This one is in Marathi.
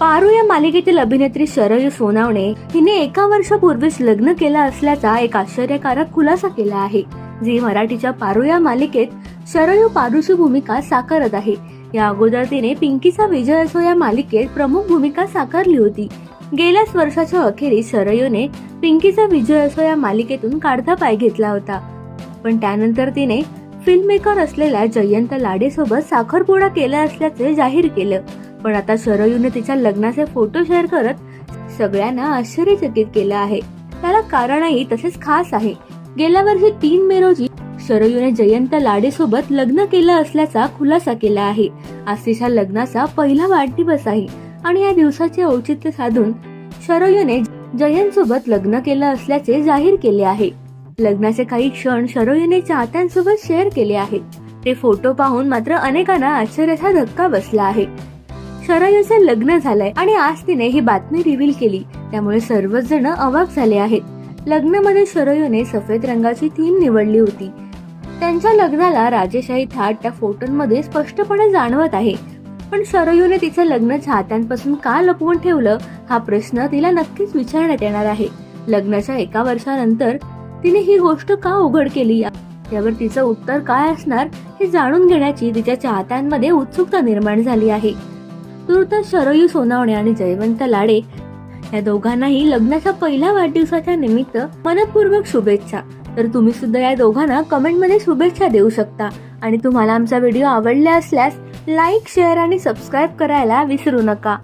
पारू या मालिकेतील अभिनेत्री शरयू सोनावणे हिने एका वर्षापूर्वीच लग्न केलं असल्याचा एक आश्चर्यकारक खुलासा केला आहे जी मराठीच्या पारू या मालिकेत शरयू पारूची भूमिका साकारत आहे. या अगोदर तिने पिंकीचा विजय असो या मालिकेत प्रमुख भूमिका साकारली होती. गेल्याच वर्षाच्या अखेरीस शरयूने पिंकीचा विजय असो या मालिकेतून काढता पाय घेतला होता. पण त्यानंतर तिने फिल्ममेकर असलेल्या जयंत लाडेसोबत साखरपुडा केला असल्याचे जाहीर केलं. पण आता सरयूने तिच्या लग्नाचे फोटो शेअर करत सगळ्यांना आश्चर्यचकित केलं आहे. त्याला कारणही तसेच खास आहे. गेल्या वर्षी तीन मे रोजी शरयूने जयंत लाडेसोबत लग्न केलं असल्याचा खुलासा केला आहे. आज तिच्या लग्नाचा पहिला वाढदिवस आहे आणि या दिवसाचे औचित्य साधून शरयूने जयंत सोबत लग्न केलं असल्याचे जाहीर केले आहे. लग्नाचे काही क्षण शरयूने चाहत्यांसोबत शेअर केले आहेत. ते फोटो पाहून मात्र अनेकांना आश्चर्याचा धक्का बसला आहे. शरयूचं लग्न झालंय आणि आज तिने ही बातमी रिव्हील केली. त्यामुळे सर्वच जण अवाक झाले आहेत. लग्नामध्ये शरयूने सफेद रंगाची थीम निवडली होती. त्यांच्या लग्नाला राजेशाही थाट त्या फोटोंमध्ये स्पष्टपणे जाणवत आहे. पण शरयूने तिचं लग्न चाहत्यांपासून का लपवून ठेवलं हा प्रश्न तिला नक्कीच विचारण्यात येणार आहे. लग्नाच्या एका वर्षानंतर तिने ही गोष्ट का उघड केली? यावर तिचं उत्तर काय असणार हे जाणून घेण्याची तिच्या चाहत्यांमध्ये उत्सुकता निर्माण झाली आहे. तूर्त शरयू सोनावणे आणि जयवंत लाडे या दोघांनाही लग्नाच्या पहिल्या वाढदिवसाच्या निमित्त मनपूर्वक शुभेच्छा. तर तुम्ही सुद्धा या दोघांना कमेंटमध्ये शुभेच्छा देऊ शकता. आणि तुम्हाला आमचा व्हिडिओ आवडला असल्यास लाईक शेअर आणि सबस्क्राईब करायला विसरू नका.